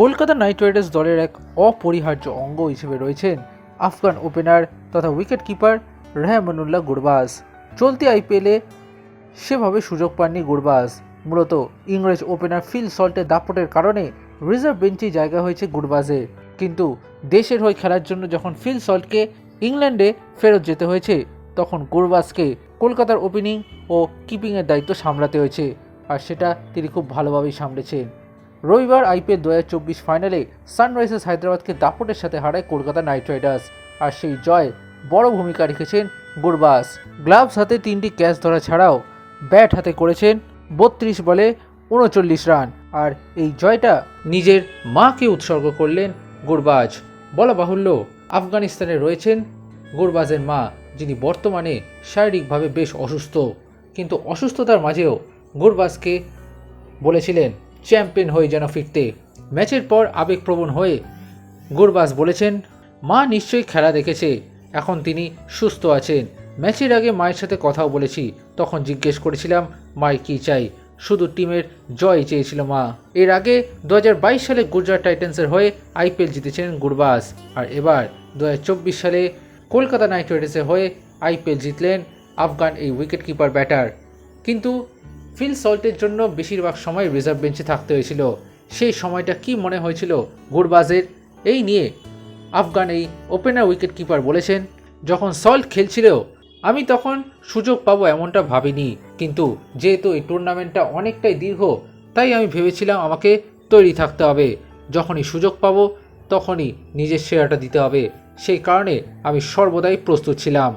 Kolkata night Riders দলের এক অপরিহার্য অঙ্গ হিসেবে রয়েছেন আফগান ওপেনার তথা উইকেট কিপার রেহমানুল্লাহ গুরবাজ। চলতি আইপিএলে সেভাবে সুযোগ পাননি গুরবাজ। মূলত ইংরেজ ওপেনার ফিল সল্টের দাপটের কারণে রিজার্ভ বেঞ্চে জায়গা হয়েছে গুরবাজের। কিন্তু দেশের হয়ে খেলার জন্য যখন ফিল সল্টকে ইংল্যান্ডে ফেরত যেতে হয়েছে, তখন গুরবাজকে কলকাতার ওপেনিং ও কিপিংয়ের দায়িত্ব সামলাতে হয়েছে। আর সেটা তিনি খুব ভালোভাবেই সামলেছেন। রবিবার আইপিএল দু হাজার চব্বিশ ফাইনালে সানরাইজার্স হায়দ্রাবাদকে দাপটের সাথে হারায় কলকাতা নাইট রাইডার্স। আর সেই জয় বড় ভূমিকা রেখেছেন গুরবাস। গ্লাভস হাতে তিনটি ক্যাচ ধরা ছাড়াও ব্যাট হাতে করেছেন বত্রিশ বলে উনচল্লিশ রান। আর এই জয়টা নিজের মাকে উৎসর্গ করলেন গুরবাজ। বলা বাহুল্য, আফগানিস্তানে রয়েছেন গুরবাজের মা, যিনি বর্তমানে শারীরিকভাবে বেশ অসুস্থ। কিন্তু অসুস্থতার মাঝেও গুরবাজকে বলেছিলেন চ্যাম্পিয়ন হয়ে যেন ফিরতে। ম্যাচের পর আবেগপ্রবণ হয়ে গুরবাজ বলেছেন, মা নিশ্চয়ই খেলা দেখেছে। এখন তিনি সুস্থ আছেন। ম্যাচের আগে মায়ের সাথে কথাও বলেছি। তখন জিজ্ঞেস করেছিলাম মায় কী চাই? শুধু টিমের জয় চেয়েছিল মা। এর আগে দু হাজার বাইশ সালে গুজরাট টাইটান্সের হয়ে আইপিএল জিতেছেন গুরবাস। আর এবার দু হাজার চব্বিশ সালে কলকাতা নাইট রাইডার্সের হয়ে আইপিএল জিতলেন আফগান এই উইকেট কিপার ব্যাটার। কিন্তু ফিল সল্টের জন্য বেশিরভাগ সময় রিজার্ভ বেঞ্চে থাকতে হয়েছিল। সেই সময়টা কি মনে হয়েছিল গুরবাজের? এই নিয়ে আফগান এই ওপেনার উইকেট কিপার বলেছেন, যখন সল্ট খেলছিল, আমি তখন সুযোগ পাবো এমনটা ভাবিনি। কিন্তু যেহেতু এই টুর্নামেন্টটা অনেকটাই দীর্ঘ, তাই আমি ভেবেছিলাম আমাকে তৈরি থাকতে হবে। যখনই সুযোগ পাবো, তখনই নিজের সেরাটা দিতে হবে। সেই কারণে আমি সর্বদাই প্রস্তুত ছিলাম।